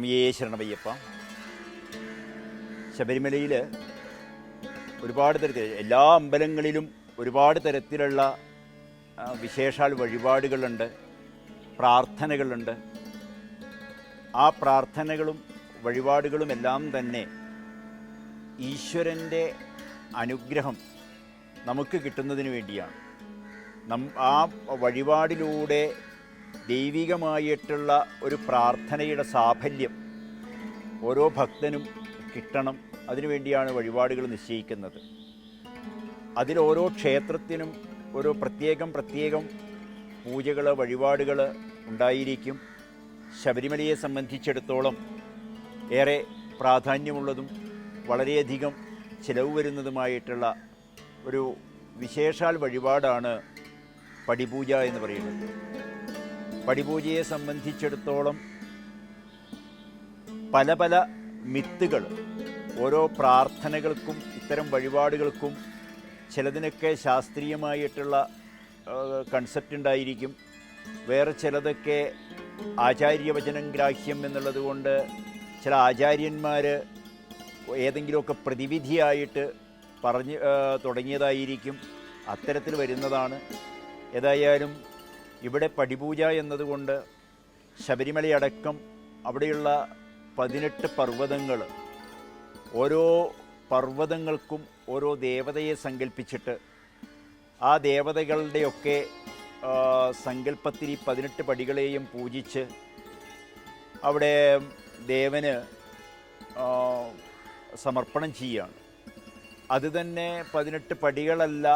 സ്വാമിയേ ശരണമയ്യപ്പ. ശബരിമലയിൽ ഒരുപാട് തരത്തിൽ എല്ലാ അമ്പലങ്ങളിലും ഒരുപാട് തരത്തിലുള്ള വിശേഷാൽ വഴിപാടുകളുണ്ട് പ്രാർത്ഥനകളുണ്ട്. ആ പ്രാർത്ഥനകളും വഴിപാടുകളും എല്ലാം തന്നെ ഈശ്വരന്റെ അനുഗ്രഹം നമുക്ക് കിട്ടുന്നതിന് വേണ്ടിയാണ്. നം ആ വഴിപാടിലൂടെ ദൈവികമായിട്ടുള്ള ഒരു പ്രാർത്ഥനയുടെ സാഫല്യം ഓരോ ഭക്തനും കിട്ടണം. അതിനുവേണ്ടിയാണ് വഴിപാടുകൾ നിശ്ചയിക്കുന്നത്. അതിൽ ഓരോ ക്ഷേത്രത്തിനും ഓരോ പ്രത്യേകം പ്രത്യേകം പൂജകൾ വഴിപാടുകൾ ഉണ്ടായിരിക്കും. ശബരിമലയെ സംബന്ധിച്ചിടത്തോളം ഏറെ പ്രാധാന്യമുള്ളതും വളരെയധികം ചിലവ് വരുന്നതുമായിട്ടുള്ള ഒരു വിശേഷാൽ വഴിപാടാണ് പടിപൂജ എന്ന് പറയുന്നത്. പടിപൂജയെ സംബന്ധിച്ചിടത്തോളം പല പല മിത്തുകൾ ഓരോ പ്രാർത്ഥനകൾക്കും ഇത്തരം വഴിപാടുകൾക്കും ചിലതിനൊക്കെ ശാസ്ത്രീയമായിട്ടുള്ള കൺസെപ്റ്റ് ഉണ്ടായിരിക്കും. വേറെ ചിലതൊക്കെ ആചാര്യവചനം ഗ്രാഹ്യം എന്നുള്ളത് കൊണ്ട് ചില ആചാര്യന്മാർ ഏതെങ്കിലുമൊക്കെ പ്രതിവിധിയായിട്ട് പറഞ്ഞ് തുടങ്ങിയതായിരിക്കും. അത്തരത്തിൽ വരുന്നതാണ്. ഏതായാലും ഇവിടെ പടിപൂജ എന്നതുകൊണ്ട് ശബരിമലയടക്കം അവിടെയുള്ള പതിനെട്ട് പർവതങ്ങൾ ഓരോ പർവതങ്ങൾക്കും ഓരോ ദേവതയെ സങ്കല്പിച്ചിട്ട് ആ ദേവതകളുടെയൊക്കെ സങ്കല്പത്തിൽ ഈ പതിനെട്ട് പടികളെയും പൂജിച്ച് അവിടെ ദേവന് സമർപ്പണം ചെയ്യുകയാണ് അതുതന്നെ പതിനെട്ട് പടികളല്ല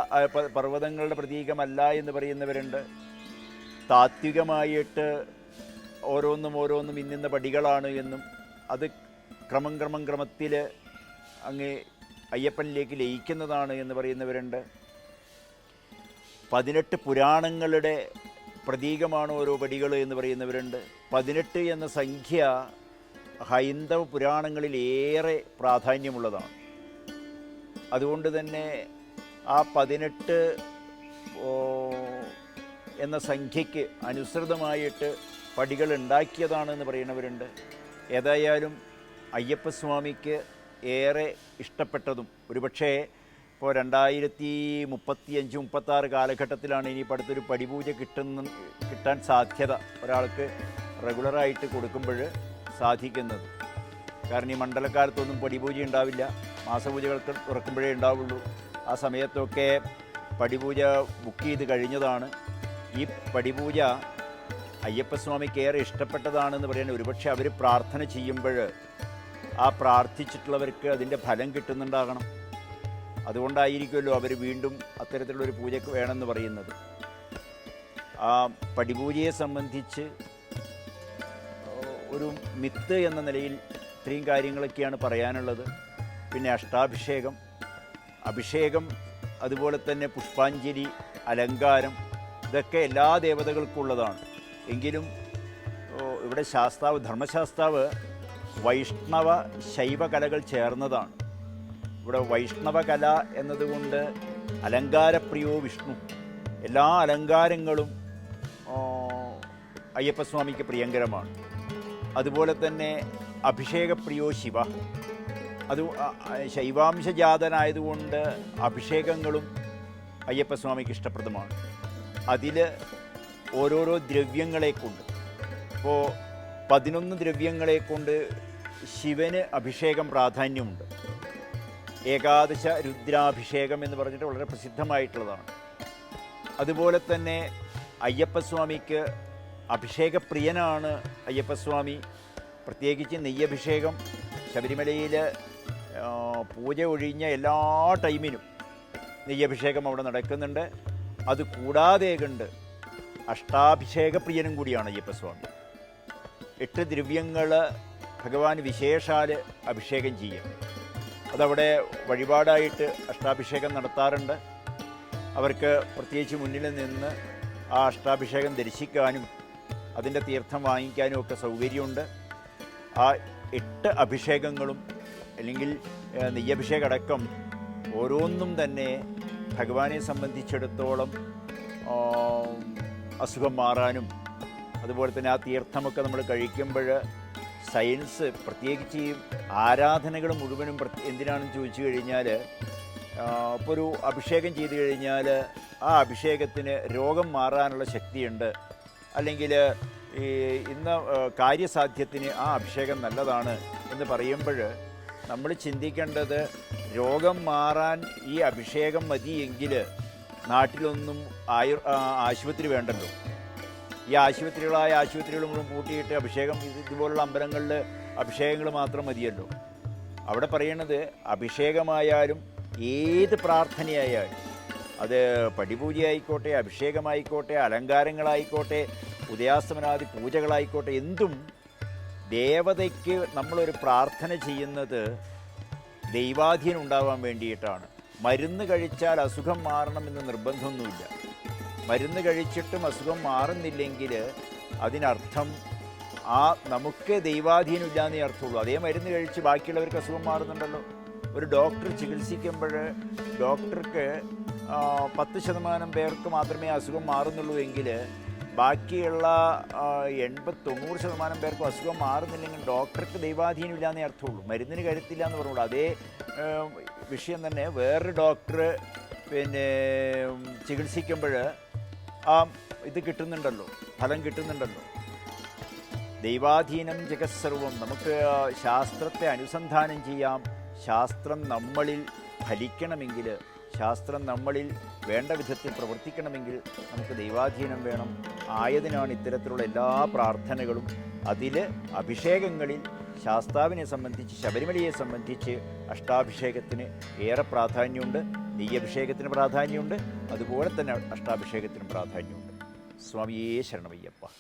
പർവതങ്ങളുടെ പ്രതീകമല്ല എന്ന് പറയുന്നവരുണ്ട്. താത്വികമായിട്ട് ഓരോന്നും ഓരോന്നും ഇന്നിന്ന പടികളാണ് എന്നും അത് ക്രമം ക്രമം ക്രമത്തിൽ അങ്ങ് അയ്യപ്പനിലേക്ക് ലയിക്കുന്നതാണ് എന്ന് പറയുന്നവരുണ്ട്. പതിനെട്ട് പുരാണങ്ങളുടെ പ്രതീകമാണ് ഓരോ പടികൾ എന്ന് പറയുന്നവരുണ്ട്. പതിനെട്ട് എന്ന സംഖ്യ ഹൈന്ദവ പുരാണങ്ങളിൽ ഏറെ പ്രാധാന്യമുള്ളതാണ്. അതുകൊണ്ട് തന്നെ ആ പതിനെട്ട് എന്ന സംഖ്യയ്ക്ക് അനുസൃതമായിട്ട് പടികൾ ഉണ്ടാക്കിയതാണെന്ന് പറയുന്നവരുണ്ട്. ഏതായാലും അയ്യപ്പസ്വാമിക്ക് ഏറെ ഇഷ്ടപ്പെട്ടതും ഒരുപക്ഷേ ഇപ്പോൾ രണ്ടായിരത്തി മുപ്പത്തി അഞ്ച് മുപ്പത്താറ് കാലഘട്ടത്തിലാണ് ഇനി അടുത്തൊരു പടിപൂജ കിട്ടുന്ന കിട്ടാൻ സാധ്യത ഒരാൾക്ക് റെഗുലറായിട്ട് കൊടുക്കുമ്പോൾ സാധിക്കുന്നത്. കാരണം ഈ മണ്ഡലക്കാലത്തൊന്നും പടിപൂജ ഉണ്ടാവില്ല. മാസപൂജകൾക്ക് തുറക്കുമ്പോഴേ ഉണ്ടാവുള്ളൂ. ആ സമയത്തൊക്കെ പടിപൂജ ബുക്ക് ചെയ്ത് കഴിഞ്ഞതാണ്. ഈ പടിപൂജ അയ്യപ്പസ്വാമിക്ക് ഏറെ ഇഷ്ടപ്പെട്ടതാണെന്ന് പറയാൻ ഒരുപക്ഷെ അവർ പ്രാർത്ഥന ചെയ്യുമ്പോൾ ആ പ്രാർത്ഥിച്ചിട്ടുള്ളവർക്ക് അതിന്റെ ഫലം കിട്ടുന്നുണ്ടാകണം. അതുകൊണ്ടായിരിക്കുമല്ലോ അവർ വീണ്ടും അത്തരത്തിലുള്ളൊരു പൂജയ്ക്ക് വേണമെന്ന് പറയുന്നത്. ആ പടിപൂജയെ സംബന്ധിച്ച് ഒരു മിത്ത് എന്ന നിലയിൽ ഇത്രയും കാര്യങ്ങളൊക്കെയാണ് പറയാനുള്ളത്. പിന്നെ അഷ്ടാഭിഷേകം. അഭിഷേകം അതുപോലെ തന്നെ പുഷ്പാഞ്ജലി അലങ്കാരം ഇതൊക്കെ എല്ലാ ദേവതകൾക്കുള്ളതാണ്. എങ്കിലും ഇവിടെ ശാസ്താവ് ധർമ്മശാസ്താവ് വൈഷ്ണവ ശൈവ കലകൾ ചേർന്നതാണ്. ഇവിടെ വൈഷ്ണവ കല എന്നതുകൊണ്ട് അലങ്കാരപ്രിയോ വിഷ്ണു. എല്ലാ അലങ്കാരങ്ങളും അയ്യപ്പസ്വാമിക്ക് പ്രിയങ്കരമാണ്. അതുപോലെ തന്നെ അഭിഷേകപ്രിയോ ശിവ. അത് ശൈവാംശജാതനായതുകൊണ്ട് അഭിഷേകങ്ങളും അയ്യപ്പസ്വാമിക്ക് ഇഷ്ടപ്രദമാണ്. അതിൽ ഓരോരോ ദ്രവ്യങ്ങളെ കൊണ്ട്. ഇപ്പോൾ പതിനൊന്ന് ദ്രവ്യങ്ങളെ കൊണ്ട് ശിവന് അഭിഷേകം പ്രാധാന്യമുണ്ട്. ഏകാദശ രുദ്രാഭിഷേകം എന്ന് പറഞ്ഞിട്ട് വളരെ പ്രസിദ്ധമായിട്ടുള്ളതാണ്. അതുപോലെ തന്നെ അയ്യപ്പസ്വാമിക്ക് അഭിഷേകപ്രിയനാണ് അയ്യപ്പസ്വാമി. പ്രത്യേകിച്ച് നെയ്യഭിഷേകം ശബരിമലയിൽ പൂജ ഒഴിഞ്ഞ എല്ലാ ടൈമിനും നെയ്യഭിഷേകം അവിടെ നടക്കുന്നുണ്ട്. അത് കൂടാതെ കണ്ട് അഷ്ടാഭിഷേകപ്രിയനും കൂടിയാണ് അയ്യപ്പസ്വാമി. എട്ട് ദ്രവ്യങ്ങൾ ഭഗവാൻ വിശേഷാൽ അഭിഷേകം ചെയ്യും. അതവിടെ വഴിപാടായിട്ട് അഷ്ടാഭിഷേകം നടത്താറുണ്ട്. അവർക്ക് പ്രത്യേകിച്ച് മുന്നിൽ നിന്ന് ആ അഷ്ടാഭിഷേകം ദർശിക്കാനും അതിന്റെ തീർത്ഥം വാങ്ങിക്കാനും ഒക്കെ സൗകര്യമുണ്ട്. ആ എട്ട് അഭിഷേകങ്ങളും അല്ലെങ്കിൽ നെയ്യഭിഷേകം അടക്കം ഓരോന്നും തന്നെ ഭഗവാനെ സംബന്ധിച്ചിടത്തോളം അസുഖം മാറാനും അതുപോലെ തന്നെ ആ തീർത്ഥമൊക്കെ നമ്മൾ കഴിക്കുമ്പോൾ സയൻസ് പ്രത്യേകിച്ച് ഈ ആരാധനകൾ മുഴുവനും എന്തിനാണെന്ന് ചോദിച്ചു കഴിഞ്ഞാൽ ഇപ്പോൾ ഒരു അഭിഷേകം ചെയ്തു കഴിഞ്ഞാൽ ആ അഭിഷേകത്തിന് രോഗം മാറാനുള്ള ശക്തിയുണ്ട്. അല്ലെങ്കിൽ ഈ ഇന്ന് കാര്യസാധ്യത്തിന് ആ അഭിഷേകം നല്ലതാണ് എന്ന് പറയുമ്പോൾ നമ്മൾ ചിന്തിക്കേണ്ടത് രോഗം മാറാൻ ഈ അഭിഷേകം മതിയെങ്കിൽ നാട്ടിലൊന്നും ആയു ആശുപത്രി വേണ്ടല്ലോ. ഈ ആശുപത്രികളായ ആശുപത്രികൾ മുഴുവൻ പൂട്ടിയിട്ട് അഭിഷേകം ഇതുപോലുള്ള അമ്പലങ്ങളിൽ അഭിഷേകങ്ങൾ മാത്രം മതിയല്ലോ. അവിടെ പറയണത് അഭിഷേകമായാലും ഏത് പ്രാർത്ഥനയായാലും അത് പടിപൂജയായിക്കോട്ടെ അഭിഷേകമായിക്കോട്ടെ അലങ്കാരങ്ങളായിക്കോട്ടെ ഉദയാസ്തമനാദി പൂജകളായിക്കോട്ടെ എന്തും ദേവതയ്ക്ക് നമ്മളൊരു പ്രാർത്ഥന ചെയ്യുന്നത് ദൈവാധീനം ഉണ്ടാവാൻ വേണ്ടിയിട്ടാണ്. മരുന്ന് കഴിച്ചാൽ അസുഖം മാറണമെന്ന് നിർബന്ധമൊന്നുമില്ല. മരുന്ന് കഴിച്ചിട്ടും അസുഖം മാറുന്നില്ലെങ്കിൽ അതിനർത്ഥം ആ നമുക്ക് ദൈവാധീനം ഇല്ലാന്നേ അർത്ഥമുള്ളൂ. അതേ മരുന്ന് കഴിച്ച് ബാക്കിയുള്ളവർക്ക് അസുഖം മാറുന്നുണ്ടല്ലോ. ഒരു ഡോക്ടർ ചികിത്സിക്കുമ്പോൾ ഡോക്ടർക്ക് പത്ത് ശതമാനം പേർക്ക് മാത്രമേ അസുഖം മാറുന്നുള്ളൂ എങ്കിൽ ബാക്കിയുള്ള എൺപത് തൊണ്ണൂറ് ശതമാനം പേർക്കും അസുഖം മാറുന്നില്ലെങ്കിൽ ഡോക്ടർക്ക് ദൈവാധീനമില്ല എന്നേ അർത്ഥമുള്ളൂ. മരുന്നിന് കരുത്തില്ല എന്ന് പറഞ്ഞുള്ളൂ അതേ വിഷയം തന്നെ വേറൊരു ഡോക്ടർ പിന്നെ ചികിത്സിക്കുമ്പോൾ ആ ഇത് കിട്ടുന്നുണ്ടല്ലോ ഫലം കിട്ടുന്നുണ്ടല്ലോ. ദൈവാധീനം ജഗത്സർവം നമുക്ക് ശാസ്ത്രത്തെ അനുസന്ധാനം ചെയ്യാം. ശാസ്ത്രം നമ്മളിൽ ഫലിക്കണമെങ്കിൽ ശാസ്ത്രം നമ്മളിൽ വേണ്ട വിധത്തിൽ പ്രവർത്തിക്കണമെങ്കിൽ നമുക്ക് ദൈവാധീനം വേണം. ആയതിനാണ് ഇത്തരത്തിലുള്ള എല്ലാ പ്രാർത്ഥനകളും. അതിൽ അഭിഷേകങ്ങളിൽ ശാസ്താവിനെ സംബന്ധിച്ച് ശബരിമലയെ സംബന്ധിച്ച് അഷ്ടാഭിഷേകത്തിന് ഏറെ പ്രാധാന്യമുണ്ട്. നെയ്യഭിഷേകത്തിന് പ്രാധാന്യമുണ്ട്. അതുപോലെ തന്നെ അഷ്ടാഭിഷേകത്തിനും പ്രാധാന്യമുണ്ട്. സ്വാമിയേ ശരണമയ്യപ്പ.